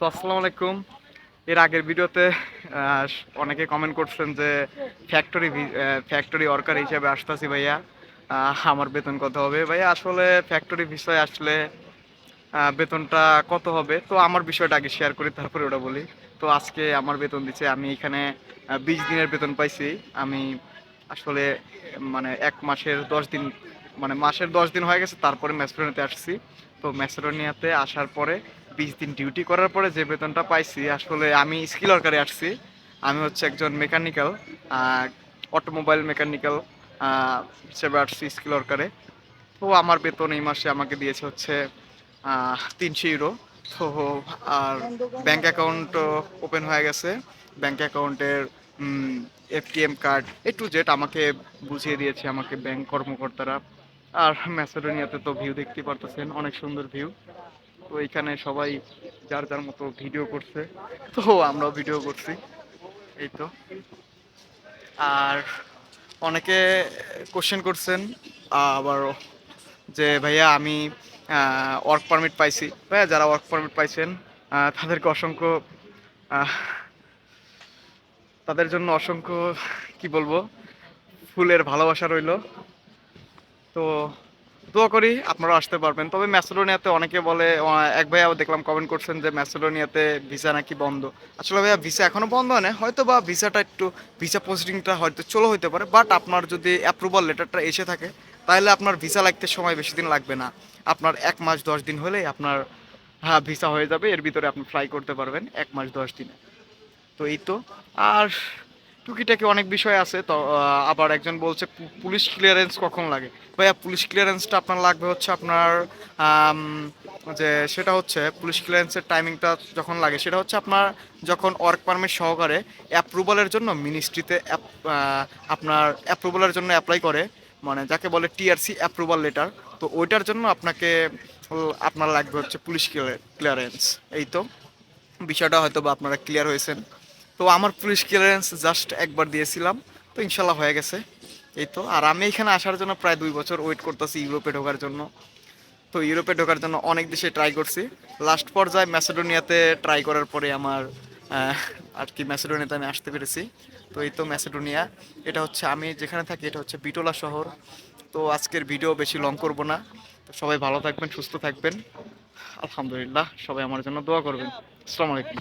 তো আসসালামু আলাইকুম। এর আগের ভিডিওতে অনেকে কমেন্ট করছেন যে ফ্যাক্টরি ফ্যাক্টরি ওয়ার্কার হিসেবে আসতেছি ভাইয়া। আমার বেতন কত হবে? ভাইয়া, আসলে ফ্যাক্টরি বিষয়ে আসলে বেতনটা কত হবে? তো আমার বিষয়টা আগে শেয়ার করি, তারপরে ওটা বলি। তো আজকে আমার বেতন দিচ্ছে আমি এখানে বিশ দিনের বেতন পাইছি। আমি আসলে মানে এক মাসের দশ দিন মানে মাসের দশ দিন হয়ে গেছে, তারপরে ম্যাসেডোনিয়াতে আসছি। তো ম্যাসেডোনিয়াতে আসার পরে বিশ দিন ডিউটি করার পরে যে বেতনটা পাইছি, আসলে আমি স্কিল ওয়ার্কারে আসছি। আমি হচ্ছে একজন মেকানিক্যাল অটোমোবাইল মেকানিক্যাল হিসেবে আসছি স্কিল ওয়ার্কারে তো আমার বেতন এই মাসে আমাকে দিয়েছে হচ্ছে তিনশো ইউরো তো আর ব্যাংক অ্যাকাউন্ট ওপেন হয়ে গেছে। ব্যাংক অ্যাকাউন্টের ATM card A to Z আমাকে বুঝিয়ে দিয়েছে আমাকে ব্যাংক কর্মকর্তারা। আর ম্যাসেডোনিয়াতে তো ভিউ দেখতে পারতেছেন, অনেক সুন্দর ভিউ তো এখানে সবাই যার যার মতো ভিডিও করছে। তো আমরাও ভিডিও করছি। এই তো। আর অনেকে কোশ্চেন করছেন, আবার যে, ভাইয়া, আমি ওয়ার্ক পারমিট পাইছি। ভাইয়া, যারা ওয়ার্ক পারমিট পাইছেন তাদেরকে অসংখ্য তাদের জন্য অসংখ্য, কি বলব, ফুলের ভালোবাসা রইল। তো দোয়া করি আপনারা আসতে পারবেন। তবে ম্যাসেলোনিয়াতে অনেকে বলে এক ভাইয়া দেখলাম কমেন্ট করছেন যে ম্যাসেলোনিয়াতে ভিসা নাকি বন্ধ। আসলে ভাইয়া ভিসা এখনও বন্ধ হয় না হয়তো বা ভিসাটা একটু ভিসা প্রসিডিংটা হয়তো চলো হইতে পারে বাট আপনার যদি অ্যাপ্রুভাল লেটারটা এসে থাকে, তাহলে আপনার ভিসা লাগতে সময় বেশি দিন লাগবে না। আপনার এক মাস দশ দিন হলেই আপনার হ্যাঁ ভিসা হয়ে যাবে। এর ভিতরে আপনি ফ্লাই করতে পারবেন এক মাস দশ দিনে। তো এই তো। আর টুকিটাকি অনেক বিষয় আছে, তো আবার একজন বলছে পুলিশ ক্লিয়ারেন্স কখন লাগে? ভাইয়া, পুলিশ ক্লিয়ারেন্সটা আপনার লাগবে হচ্ছে আপনার যে সেটা হচ্ছে পুলিশ ক্লিয়ারেন্সের টাইমিংটা যখন লাগে, সেটা হচ্ছে আপনার যখন ওয়ার্ক পারমিট সহকারে অ্যাপ্রুভালের জন্য মিনিস্ট্রিতে আপনার অ্যাপ্রুভালের জন্য অ্যাপ্লাই করে মানে যাকে বলে টিআরসি অ্যাপ্রুভাল লেটার তো ওইটার জন্য আপনাকে, আপনার লাগবে হচ্ছে পুলিশ ক্লিয়ারেন্স এই তো, বিষয়টা হয়তো বা আপনারা ক্লিয়ার হয়েছেন। তো আমার পুলিশ ক্লিয়ারেন্স জাস্ট একবার দিয়েছিলাম, তো ইনশাল্লাহ হয়ে গেছে। এই তো, আর আমি এখানে আসার জন্য প্রায় দুই বছর ওয়েট করতেছি ইউরোপে ঢোকার জন্য। তো ইউরোপে ঢোকার জন্য অনেক দেশে ট্রাই করছি। লাস্ট পর্যায়ে ম্যাসেডোনিয়াতে ট্রাই করার পরে আমার আর কি ম্যাসেডোনিয়াতে আমি আসতে পেরেছি। তো এই তো ম্যাসেডোনিয়া এটা হচ্ছে আমি যেখানে থাকি, এটা হচ্ছে বিটোলা শহর। তো আজকের ভিডিও বেশি লং করব না। তো সবাই ভালো থাকবেন, সুস্থ থাকবেন। আলহামদুলিল্লাহ, সবাই আমার জন্য দোয়া করবেন। আসসালামু আলাইকুম।